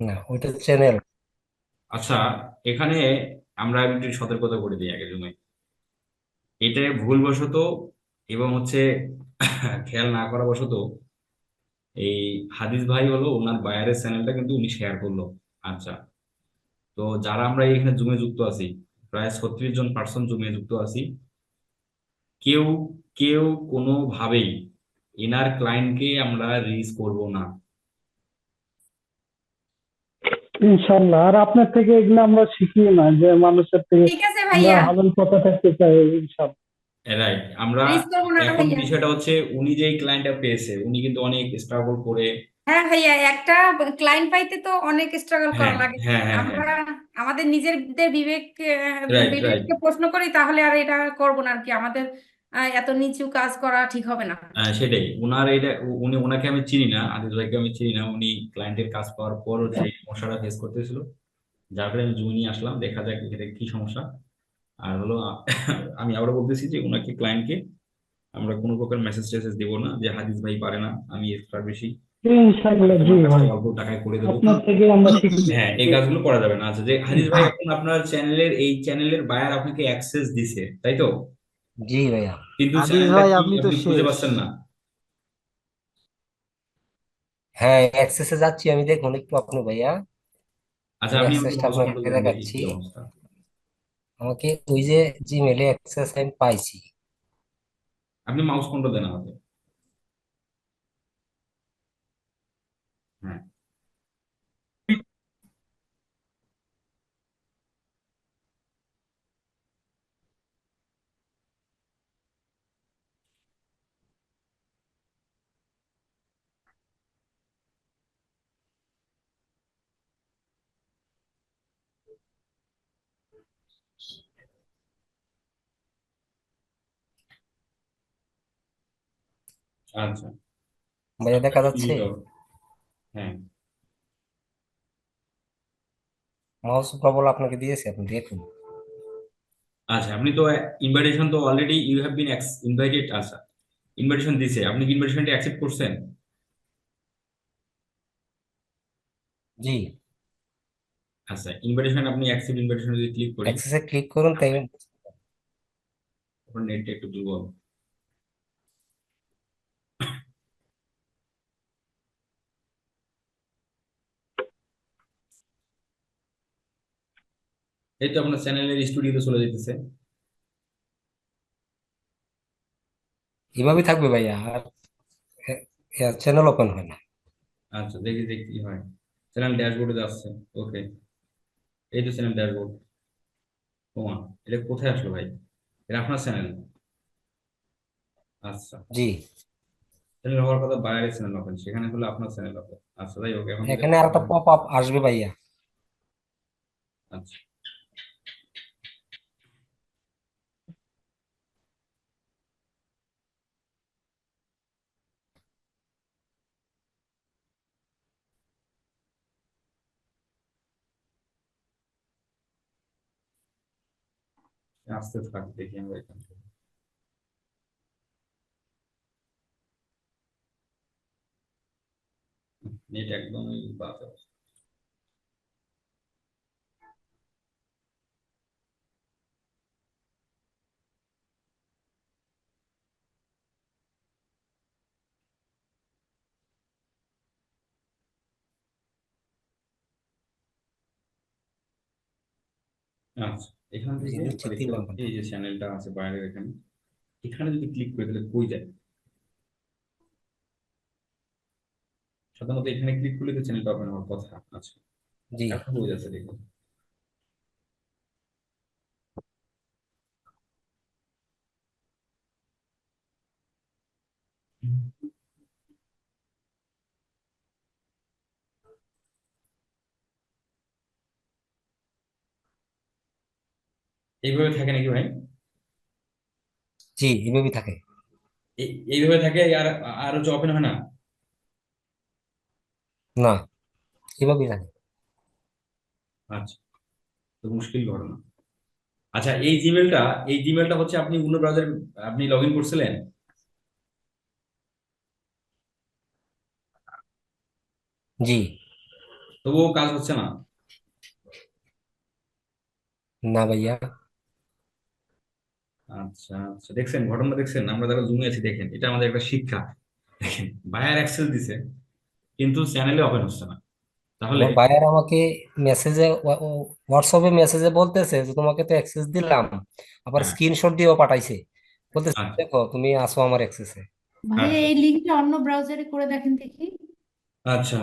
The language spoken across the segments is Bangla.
না, ওইটা চ্যানেল আচ্ছা এখানে আমরা একটু সতর্কতা করে দিই আগে জন্য এটা ভুলবশত এবং হচ্ছে খেয়াল না করা বশত এই হাদিস ভাই হলো ওনার বায়ারের চ্যানেলটা কিন্তু উনি শেয়ার করল। আচ্ছা তো যারা আমরা এখানে জুমে যুক্ত আছি, প্রায় ছত্রিশ জন পার্সন জুমে যুক্ত আছি, কেউ কেউ কোনোভাবেই এনার ক্লায়েন্টকে আমরা রিলিজ করব না। ইনশাল্লাহ আর আপনার থেকে এগুলো আমরা শিখি না যে মানুষের থেকে ঠিক আছে আমরা ভাইয়া হালাল পথে থাকতে চাই ইনশাল্লাহ রাইট আমরা এখন বিষয়টা হচ্ছে উনি যেই ক্লায়েন্টটা পেয়েছে উনি কিন্তু অনেক স্ট্রাগল করে। হ্যাঁ ভাইয়া একটা ক্লায়েন্ট পাইতে তো অনেক স্ট্রাগল হ্যাঁ করা লাগে। হ্যাঁ হ্যাঁ হ্যাঁ। আমরা আমাদের নিজেদের বিবেক বিবেককে প্রশ্ন করি তাহলে আর এটা করব না আর কি। আমাদের এত নিচু কাজ করা ঠিক হবে না। আহ, সেটাই। উনার এটা উনি ওনাকে আমি চিনি না আদিল ভাইকে আমি চিনি না। উনি ক্লায়েন্টের কাজ পাওয়ার পর যে সমস্যাটা ফেস করতেছিল। যার কারণে আমি জমি নিয়ে আসলাম দেখা যাক এটা কি সমস্যা। আর হলো আমি আবারও বলতেছি যে ওনাকে ক্লায়েন্টকে আমরা কোনো প্রকার মেসেজ টেসেজ দেবো না যে হাদিস ভাই পারে না আমি এক্সট্রা বেশি অল্প টাকায় করে দেবো। হ্যাঁ এই কাজগুলো করা যাবে না। আচ্ছা যে হাদিস ভাই এখন আপনার চ্যানেলের এই চ্যানেলের বায়ার আপনাকে অ্যাক্সেস দিছে তাই তো? জি ভাইয়া। কিন্তু আদিল ভাই কি আপনি তো আপনি খুঁজে শেষ। পাচ্ছেন না। হ্যাঁ অ্যাক্সেসে যাচ্ছি আমি দেখুন একটু আপনি ভাইয়া। আচ্ছা আমি আপনি অ্যাক্সেসটা আপনাকে দেখাচ্ছি। কি অবস্থা। আমাকে ওই যে জিমেলে অ্যাক্সেস আমি পাইছি। আপনি মাউস কন্ট্রোল দেন আমাকে হ্যাঁ আচ্ছা। ভাইয়া দেখা যাচ্ছে। হ্যাঁ। মাউস প্রবল আপনাকে দিয়েছে আপনি দেখুন আচ্ছা আপনি তো ইনভাইটেশন তো already you have been invited আচ্ছা। ইনভাইটেশন দিছে আপনি কি ইনভাইটেশনটা অ্যাকসেপ্ট করছেন? জি। আচ্ছা ইনভাইটেশন আপনি অ্যাকসেপ্ট ইনভাইটেশন যদি ক্লিক করি অ্যাক্সেসে ক্লিক করুন তাই আপনার নেটটা একটু দুর্বল। এই তো আপনার চ্যানেলের স্টুডিওতে চলে যেতেছে। এভাবেই থাকবে ভাইয়া আর চ্যানেল ওপেন হয় না। আচ্ছা দেখি দেখি কি হয় চ্যানেল ড্যাশবোর্ডে যাচ্ছে ওকে এই তো চ্যানেল ড্যাশবোর্ড ওমা এটা কোথায় আসলো ভাই? এটা আপনার চ্যানেল আচ্ছা। জি। চ্যানেল হওয়ার কথা বাইরের চ্যানেল ওপেন সেখানে হলো আপনার চ্যানেল ওপেন আচ্ছা ভাই ওকে এখন এখানে আর একটা পপ আপ আসবে ভাইয়া। আচ্ছা। আস্তে থাক দেখি আমরা এখান থেকে নেট একদমই বাজে অবস্থা। আচ্ছা এখান থেকে। এই যে চ্যানেলটা আছে বাইরের এখানে এখানে যদি ক্লিক করে তাহলে কই যায়? সাধারণত এখানে ক্লিক করলে তো চ্যানেলটা ওপেন হওয়ার কথা। আচ্ছা এখন কই যাচ্ছে দেখুন। এইভাবে থাকে নাকি ভাই? জি এভাবেই থাকে। এইভাবে থাকে আর আর হচ্ছে ওপেন হয় না? না এভাবেই থাকে। আচ্ছা তো মুশকিল ঘটনা। আচ্ছা এই জিমেলটা এই জিমেলটা হচ্ছে আপনি অন্য ব্রাউজারে আপনি লগ ইন করছিলেন? জি। তবুও কাজ হচ্ছে না? না ভাইয়া। আচ্ছা আচ্ছা। দেখছেন ঘটনা দেখছেন আমরা যারা জুমে আছি দেখেন এটা আমাদের একটা শিক্ষা। দেখেন বায়ার অ্যাক্সেস দিছে কিন্তু চ্যানেলে ওপেন হচ্ছে না। তাহলে বায়ার আমাকে মেসেজে হোয়াটসঅ্যাপে মেসেজে বলতেছে যে তোমাকে তো অ্যাক্সেস দিলাম আবার হ্যাঁ। স্ক্রিনশট দিয়েও পাঠাইছে। বলতেছে আচ্ছা। দেখো তুমি আসো আমার অ্যাক্সেসে ভাইয়া আচ্ছা। এই লিঙ্কটা অন্য ব্রাউজারে করে দেখেন দেখি। আচ্ছা।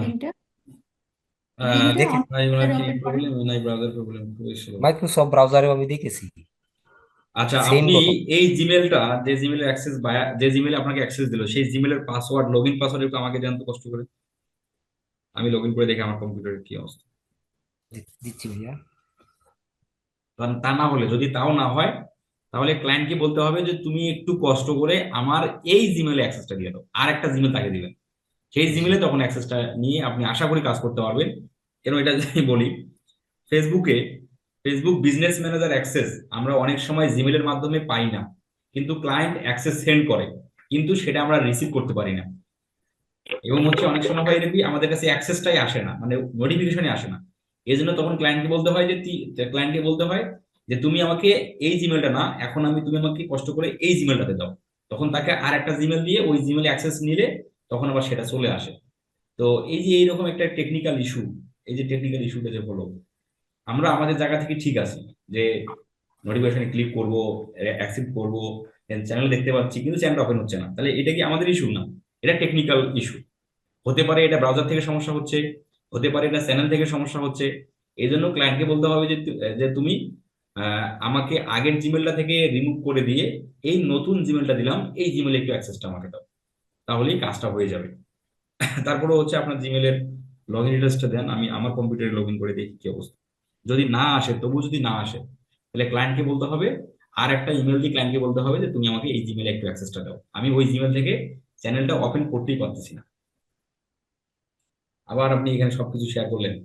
দেখি ভাই ওনার কি প্রবলেম নাই ব্রাউজার প্রবলেম স্লো মাইক্রোসফট ব্রাউজারেও আমি দেখেছি। আচ্ছা আপনি এই জিমেলটা যে জিমেলের অ্যাক্সেস বায়া যে জিমেলে আপনাকে অ্যাক্সেস দিল সেই জিমেলের পাসওয়ার্ড লগ ইন পাসওয়ার্ড একটু আমাকে দেন তো কষ্ট করে। আমি লগ ইন করে দেখি আমার কম্পিউটারের কি অবস্থা। দিচ্ছি ভাইয়া। তা- তা না হলে যদি তাও না হয় তাহলে ক্লায়েন্টকে বলতে হবে যে তুমি একটু কষ্ট করে আমার এই জিমেলে অ্যাক্সেসটা দিয়ে দাও। আর একটা জিমেল তাকে দিবেন। সেই জিমেলে তখন অ্যাক্সেসটা নিয়ে আপনি আশা করি কাজ করতে পারবেন। কেন এটা যদি বলি ফেসবুকে ফেসবুক বিজনেস ম্যানেজার অ্যাক্সেস আমরা অনেক সময় জিমেলের মাধ্যমে পাই না, কিন্তু ক্লায়েন্ট অ্যাক্সেস সেন্ড করে, কিন্তু সেটা আমরা রিসিভ করতে পারি না। এবং হচ্ছে অনেক সময় হয় এরকম আমাদের কাছে অ্যাক্সেসটাই আসে না মানে নোটিফিকেশনই আসে না। এই জন্য তখন ক্লায়েন্টকে বলতে হয় যে ক্লায়েন্টকে বলতে হয় যে, তুমি আমাকে এই জিমেলটা না, এখন আমি তুমি আমাকে কষ্ট করে এই জিমেলটাতে দাও। তখন তাকে আর একটা জিমেল দিয়ে ওই জিমেলে অ্যাক্সেস নিলে তখন আবার সেটা চলে আসে। তো এই যে এইরকম একটা টেকনিক্যাল ইস্যু এই যে টেকনিক্যাল ইস্যুটা যে হলো আমরা আমাদের জায়গা থেকে ঠিক আছি যে নোটিফিকেশনে ক্লিক করব অ্যাকসেপ্ট করব চ্যানেল দেখতে পাচ্ছি, কিন্তু চ্যানেল ওপেন হচ্ছে না। তাহলে এটা কি আমাদের ইস্যু না? এটা টেকনিক্যাল ইস্যু হতে পারে এটা ব্রাউজার থেকে সমস্যা হচ্ছে, হতে পারে এটা চ্যানেল থেকে সমস্যা হচ্ছে। এই জন্য ক্লায়েন্টকে বলতে হবে যে যে তুমি আমাকে আগের জিমেলটা থেকে রিমুভ করে দিয়ে এই নতুন জিমেলটা দিলাম, এই জিমেলে একটু অ্যাক্সেসটা আমাকে দাও। তাহলেই কাজটা হয়ে যাবে। তারপরে হচ্ছে আপনার জিমেলের লগ ইন ডিটেলসটা দেন, আমি আমার কম্পিউটারে লগ ইন করে দেখি কি অবস্থা। যদি না আসে তবু যদি না আসে, তাহলে ক্লায়েন্টকে বলতে হবে, আর একটা ইমেল দিয়ে ক্লায়েন্টকে বলতে হবে যে, তুমি আমাকে এই জিমেলে একটু অ্যাক্সেসটা দাও। আমি ওই জিমেল থেকে চ্যানেলটা ওপেন করতেই পারতেছি না। আবার আপনি এখানে সবকিছু শেয়ার করলেন।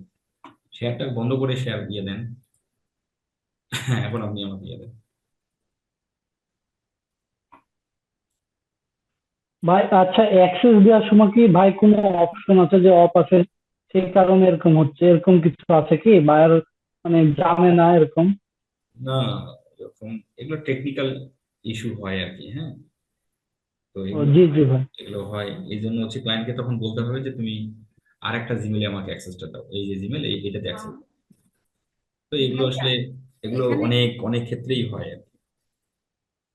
শেয়ারটা বন্ধ করে শেয়ার দিয়ে দেন। এখন আপনি আমাকে দিয়ে দেন। ভাই আচ্ছা অ্যাক্সেস দেওয়ার সময় কি ভাই কোনো অপশন আছে যে অফ আছে? সেই কারণে এরকম হচ্ছে। এরকম কিছু আছে কি? বায়ার মানে জানে না এরকম। না এরকম এগুলো টেকনিক্যাল ইস্যু হয় আর কি হ্যাঁ। তো জি জি ভাই। এগুলো হয়। এই জন্য হচ্ছে ক্লায়েন্টকে তখন বলতে হবে যে তুমি আর একটা জিমেলে আমাকে অ্যাক্সেসটা দাও। এই যে জিমেল এই এটাতে অ্যাক্সেস তো এগুলো আসলে এগুলো অনেক অনেক ক্ষেত্রেই হয় আর কি।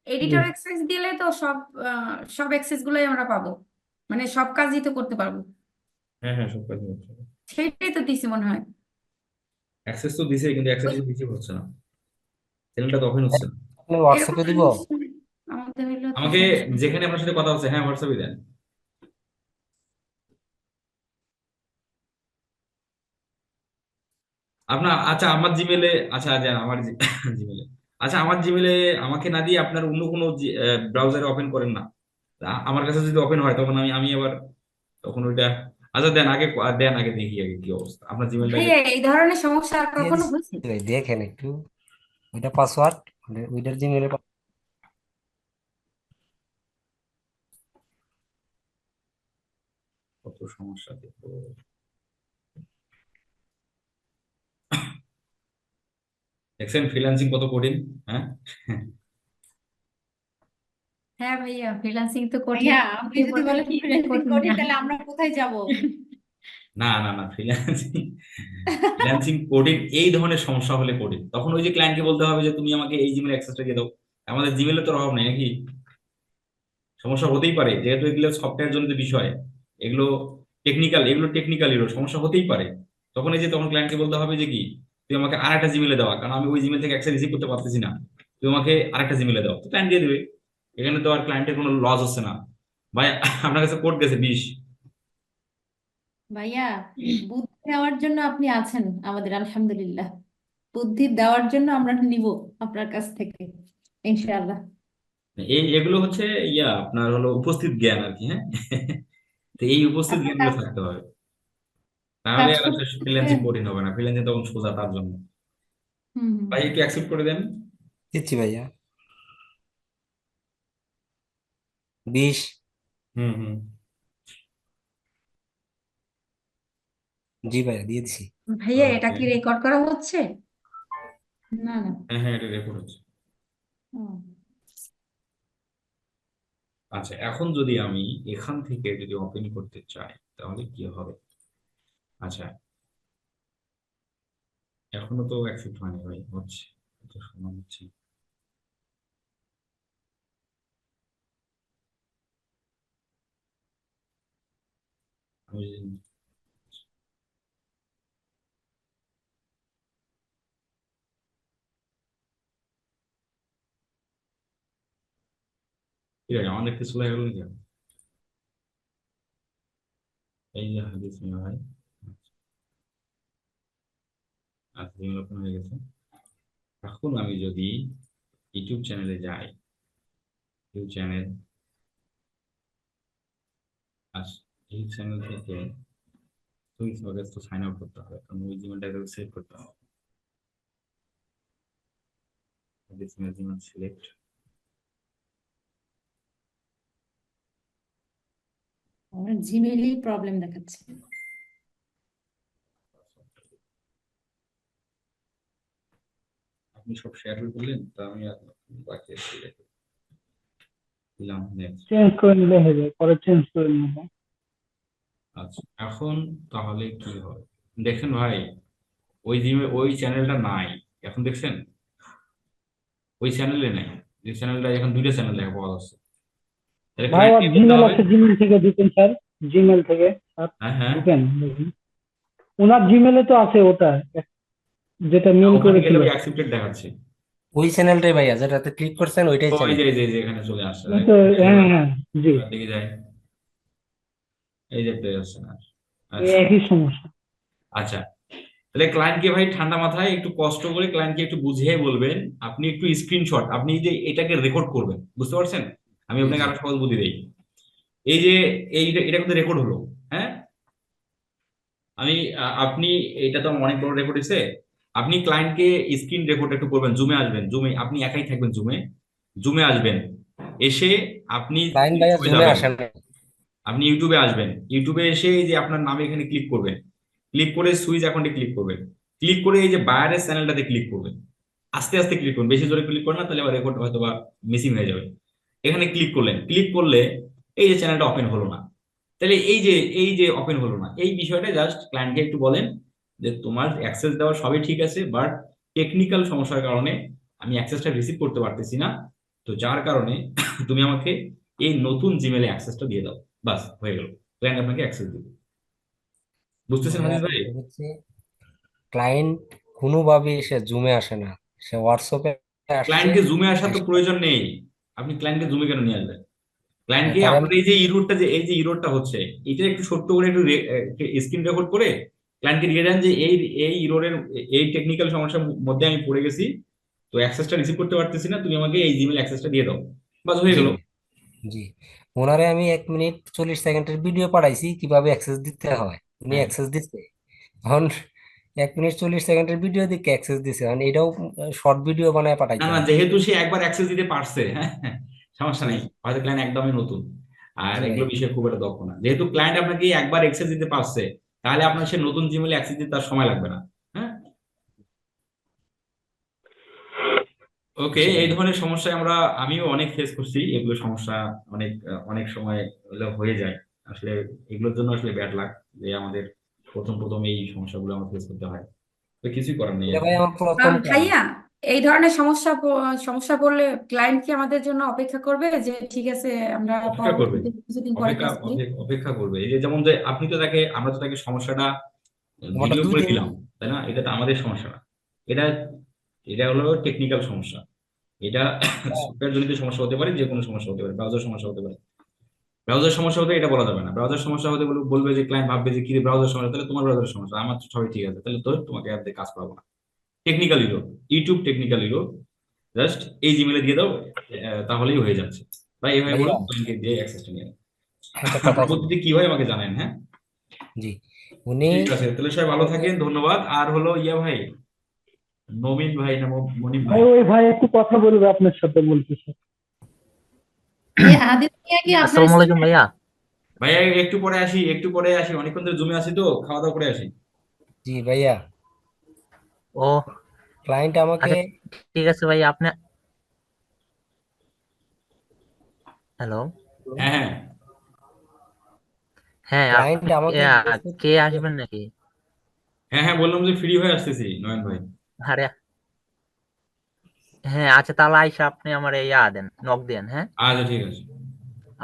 এডিটর অ্যাক্সেস দিলে তো সব আহ, সব অ্যাক্সেস গুলোই আমরা পাবো। মানে সব কাজই তো করতে পারব। হ্যাঁ হ্যাঁ সব কাজ হচ্ছে সেটাই তো দিছি মনে হয়। অ্যাক্সেস তো দিছে কিন্তু অ্যাক্সেস রিসিভ হচ্ছে না। চ্যানেলটা তো ওপেন হচ্ছে। না আপনি হোয়াটসঅ্যাপে দিব? আমাদের আমাকে যেখানে আপনার সাথে কথা হচ্ছে হ্যাঁ হোয়াটসঅ্যাপে দেন। আপনার আচ্ছা আমার জিমেলে আচ্ছা দেন আমার জিমেলে আচ্ছা আমার জিমেলে আমাকে না দিয়ে আপনার অন্য কোনো ব্রাউজারে ওপেন করেন না। আমার কাছে যদি ওপেন হয় তখন আমি আমি আবার তখন ওইটা আচ্ছা দেন আগে দেন আগে দেখি আগে কি অবস্থা। আপনার জিমেলটা ভাইয়া এই ধরনের সমস্যা আর কখনো হয়েছে? ভাই দেখেন একটু। ওইটা পাসওয়ার্ড ওইটার কত সমস্যা দেখো দেখছেন ফ্রিল্যান্সিং কত কঠিন হ্যাঁ? হ্যাঁ ভাইয়া ফ্রিল্যান্সিং তো কঠিন। ভাইয়া আপনি যদি বলেন ফ্রিল্যান্সিং কঠিন করি তাহলে আমরা কোথায় যাব? না না না ফ্রিল্যান্সিং ফ্রিল্যান্সিং কঠিন এই ধরনের সমস্যা হলে কঠিন। তখন ওই যে ক্লায়েন্টকে বলতে হবে যে তুমি আমাকে এই জিমেল অ্যাক্সেসটা দিয়ে দাও। আমাদের জিমেলে তো অভাব নেই নাকি? সমস্যা হতেই পারে যেহেতু এগুলো সফটওয়্যার জনিত বিষয় এগুলো টেকনিক্যাল এগুলো টেকনিক্যাল এগুলো সমস্যা হতেই পারে। তখন এই যে তখন ক্লায়েন্টকে বলতে হবে যে কি তুই আমাকে আর একটা জিমেলে দেওয়া কারণ আমি ওই জিমেল থেকে অ্যাক্সেস রিসিভ করতে পারতেছি না। তুই আমাকে আর একটা জিমেলে দাও। তো ক্লায়েন্ট দিয়ে দেবে। এখানে তো আর ক্লায়েন্টের কোনো লস হচ্ছে না। ভাই আপনার কাছে কোড গেছে বিশ। ভাইয়া বুদ্ধি দেওয়ার জন্য আপনি আছেন আমাদের আলহামদুলিল্লাহ। বুদ্ধি দেওয়ার জন্য আমরা নিব আপনার কাছ থেকে ইনশাআল্লাহ। এই এগুলো হচ্ছে ইয়া আপনার হলো উপস্থিত জ্ঞান আর কি হ্যাঁ? তো এই উপস্থিত আপনার জ্ঞানগুলো থাকতে হবে। তাহলে আর ফ্রিল্যান্সিং কঠিন হবে না ফ্রিল্যান্সিং তখন সোজা তার জন্য। ভাই একটু অ্যাকসেপ্ট করে দেন। দিচ্ছি ভাইয়া। বিশ। হুম হুম। জি ভাইয়া দিয়ে দিছি। ভাইয়া এটা কি রেকর্ড করা হচ্ছে? না না। হ্যাঁ হ্যাঁ এটা রেকর্ড হচ্ছে। আচ্ছা এখন যদি আমি এখান থেকে যদি ওপেন করতে চাই তাহলে কি হবে? আচ্ছা। এখনও তো অ্যাকসেপ্ট হয়নি ভাই হচ্ছে সময় হচ্ছে। আছে আমার একটু স্লো হয়ে গেল নাকি এই ভাই আচ্ছা জিমেল হয়ে গেছে এখন আমি যদি ইউটিউব চ্যানেলে যাই ইউটিউব চ্যানেল আচ্ছা এই চ্যানেল থেকে সুইচ অগেস্ট তো সাইন আউট করতে হবে কারণ ওই জিমেলটাকে সেভ করতে হবে। আমার জিমেইলই প্রবলেম দেখাচ্ছে। আপনি সব শেয়ার করলেন তা আমি আর বাকি দিলাম নেক্সট চেঞ্জ করে নিলে যায় পরে চেঞ্জ করে নেব আচ্ছা এখন তাহলে কি হবে দেখেন ভাই ওই জিমে ওই চ্যানেলটা নাই। এখন দেখছেন? ওই চ্যানেলে নাই। যে চ্যানেলটা এখন দুইটা চ্যানেল দেখা পাওয়া যাচ্ছে। ভাই জিমেল আছে জিমেল থেকে দিতেন স্যার। জিমেল থেকে। হ্যাঁ হ্যাঁ। দিতেন ওনার জিমেলে তো আছে ওটা যেটা মেল ওখানে গেলে ওই অ্যাকসেপ্টেড দেখাচ্ছে। ওই চ্যানেলটাই ভাইয়া যেটাতে ক্লিক করছেন ওইটাই চ্যানেল। যে যে এখানে চলে আসছে। হ্যাঁ হ্যাঁ জি। এই যে না এই একই সমস্যা? আচ্ছা। তাহলে ক্লায়েন্টকে ভাই ঠান্ডা মাথায় একটু কষ্ট করে ক্লায়েন্টকে একটু বুঝিয়ে বলবেন আপনি একটু স্ক্রিনশট আপনি যে এটাকে রেকর্ড করবেন বুঝতে পারছেন? আমি আপনাকে আরও সহজ বুদ্ধি দেই। এই যে এই এটা কিন্তু রেকর্ড হলো হ্যাঁ? আমি আপনি এটা তো অনেক বড় রেকর্ড হয়েছে আপনি ক্লায়েন্টকে স্ক্রিন রেকর্ড একটু করবেন জুমে আসবেন জুমে আপনি একাই থাকবেন জুমে জুমে আসবেন। এসে আপনি আপনি ইউটিউবে আসবেন। ইউটিউবে এসে এই যে আপনার নামে এখানে ক্লিক করবেন। ক্লিক করে সুইচ অ্যাকাউন্টে ক্লিক করবেন। ক্লিক করে এই যে বায়ারের চ্যানেলটাতে ক্লিক করবেন। আস্তে আস্তে ক্লিক করুন। বেশি জোরে ক্লিক করেন না, তাহলে আবার রেকর্ড হয়তো বা মিসিং হয়ে যাবে। এখানে ক্লিক করলেন। ক্লিক করলে এই যে চ্যানেলটা ওপেন হলো না। তাহলে এই যে এই যে ওপেন হলো না, এই বিষয়টা জাস্ট ক্লায়েন্টকে একটু বলেন যে তোমার অ্যাক্সেস দেওয়া সবই ঠিক আছে বাট টেকনিক্যাল সমস্যার কারণে আমি অ্যাক্সেসটা রিসিভ করতে পারতেছি না। তো যার কারণে তুমি আমাকে এই নতুন জিমেলে অ্যাক্সেসটা দিয়ে দাও। বাস হয়ে গেল। ক্লায়েন্ট আপনাকে অ্যাক্সেস দিবে। বুঝতেছেন হাদিস ভাই? হচ্ছে ক্লায়েন্ট কোনোভাবে সে জুমে আসে না। সে হোয়াটসঅ্যাপে আসছে। ক্লায়েন্টকে জুমে আসার তো প্রয়োজন নেই। আপনি ক্লায়েন্টকে জুমে কেন নিয়ে আসবেন? ক্লায়েন্টকে কারণ- আপনার এই যে ইরোডটা যে এই যে ইরোডটা হচ্ছে এটা একটু ছোট্ট করে একটু স্ক্রিন রেকর্ড করে ক্লায়েন্টকে দিয়ে দেন যে এই এই ইরোডের এই টেকনিক্যাল সমস্যার মধ্যে আমি পড়ে গেছি তো অ্যাক্সেসটা রিসিভ করতে পারতেছি না তুমি আমাকে এই জিমেল অ্যাক্সেসটা দিয়ে দাও। বাস হয়ে গেল। জি। ওনারে আমি এক মিনিট চল্লিশ সেকেন্ডের ভিডিও পাঠাইছি কীভাবে অ্যাক্সেস দিতে হয়। উনি। অ্যাক্সেস দিচ্ছে এখন এক মিনিট চল্লিশ সেকেন্ডের ভিডিও দিকে অ্যাক্সেস দিছে। এখন এটাও শর্ট ভিডিও বানায় পাঠাইতে না যেহেতু সে একবার অ্যাক্সেস দিতে পারছে হ্যাঁ সমস্যা নেই। হয়তো ক্লায়েন্ট একদমই নতুন। আর জি। এগুলো বিষয়ে খুব একটা দক্ষ না। যেহেতু ক্লায়েন্ট আপনাকে একবার অ্যাক্সেস দিতে পারছে তাহলে আপনার সে নতুন জিমেলে অ্যাক্সেস দিতে তার সময় লাগবে না হ্যাঁ ওকে এই ধরনের সমস্যা আমরা আমিও অনেক ফেস করছি। এগুলো সমস্যা অনেক অনেক সময় হয়ে যায়। আসলে এগুলোর জন্য আসলে ব্যাড লাগ যে আমাদের প্রথম প্রথম এই সমস্যাগুলো আমার ফেস করতে হয়। তো কিছুই করার নেই। ভাইয়া এই ধরনের সমস্যা সমস্যা পড়লে ক্লায়েন্ট কি আমাদের জন্য অপেক্ষা করবে? যে ঠিক আছে আমরা অপেক্ষা করবে। কিছুদিন পরে অপেক্ষা কাজ করি। অপেক্ষা করবে। এই যে যেমন যে আপনি তো তাকে আমরা তো তাকে সমস্যাটা ভিডিও করে দিলাম তাই না? এটা তো আমাদের সমস্যা না। এটা এটা হলো টেকনিক্যাল সমস্যা। এটা সফটওয়্যার জনিত সমস্যা হতে পারে যে কোনো সমস্যা হতে পারে ব্রাউজার সমস্যা হতে পারে। ব্রাউজার সমস্যা হতে এটা বলা যাবে না। ব্রাউজার সমস্যা হতে বলে বলবে যে ক্লায়েন্ট ভাববে যে কি ব্রাউজার সমস্যা তাহলে তোমার ব্রাউজার সমস্যা আমার তো সবই ঠিক আছে তাহলে তো তোমাকে আর দিয়ে কাজ করাবো না। Technical error YouTube technical error just এই জিমেলে দিয়ে দাও তাহলেই হয়ে যাচ্ছে। বা এইভাবে বলে। ক্লায়েন্টকে দিয়ে অ্যাক্সেসটা নিয়ে। পদ্ধতি কি হয় আমাকে জানেন হ্যাঁ? জি। উনি ঠিক আছে তাহলে সবাই ভালো থাকেন ধন্যবাদ। আর হলো ইয়া ভাই নবীন ভাই না মনিম ভাই। ভাই ওই ভাই একটু কথা বলবে আপনার সাথে বলতেছে আসসালামু আলাইকুম ভাইয়া। ভাইয়া একটু পরে আসি একটু পরে আসি। অনেকক্ষণ ধরে জমে আসি তো খাওয়া দাওয়া করে আসি। জি ভাইয়া। ও ক্লায়েন্ট আমাকে আচ্ছা ঠিক আছে ভাই আপনি হ্যালো হ্যাঁ হ্যাঁ। হ্যাঁ ক্লায়েন্ট আমাকে জিজ্ঞেস করছে কে আসবেন নাকি? হ্যাঁ হ্যাঁ বললাম যে ফ্রি হয়ে আসতেছি নয়ন ভাই। আরে। হ্যাঁ আচ্ছা তাহলে আইসা আপনি আমার ইয়া দেন নক দেন হ্যাঁ? আচ্ছা ঠিক আছে।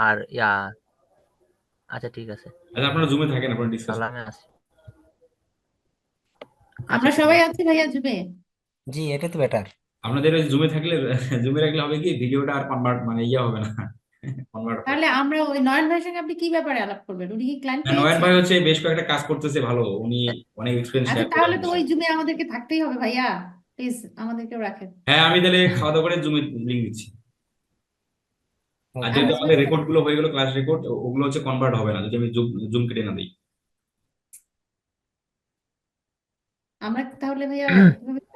আর ইয়া আচ্ছা ঠিক আছে। আচ্ছা আপনারা জুমে থাকেন আপনারা ডিসকাস আসি। আচ্ছা আমরা সবাই আছে। আছি ভাইয়া জুমে জি এটা তো বেটার আপনাদের ওই জুমে থাকলে জুমে রাখলে হবে কি ভিডিওটা আর কনভার্ট মানে ইয়া হবে না। তাহলে আমরা ওই নয়ন ভাইয়ের সঙ্গে আপনি কি ব্যাপারে আলাপ করবেন? উনি কি ক্লায়েন্ট হ্যাঁ, নয়ন ভাই হচ্ছে বেশ কয়েকটা কাজ করতেছে ভালো। উনি অনেক এক্সপিরিয়েন্স আচ্ছা তাহলে তো ওই জুমে আমাদেরকে থাকতেই হবে ভাইয়া। প্লিজ আমাদেরকেও রাখেন। হ্যাঁ আমি তাহলে খাওয়া দাওয়া করে জুমে লিঙ্ক দিচ্ছি। আর যেহেতু আমাদের রেকর্ডগুলো হয়ে গেল ক্লাস রেকর্ড ওগুলো হচ্ছে কনভার্ট হবে না যদি আমি জুম জুম কেটে না দিই। আমরা তাহলে ভাইয়া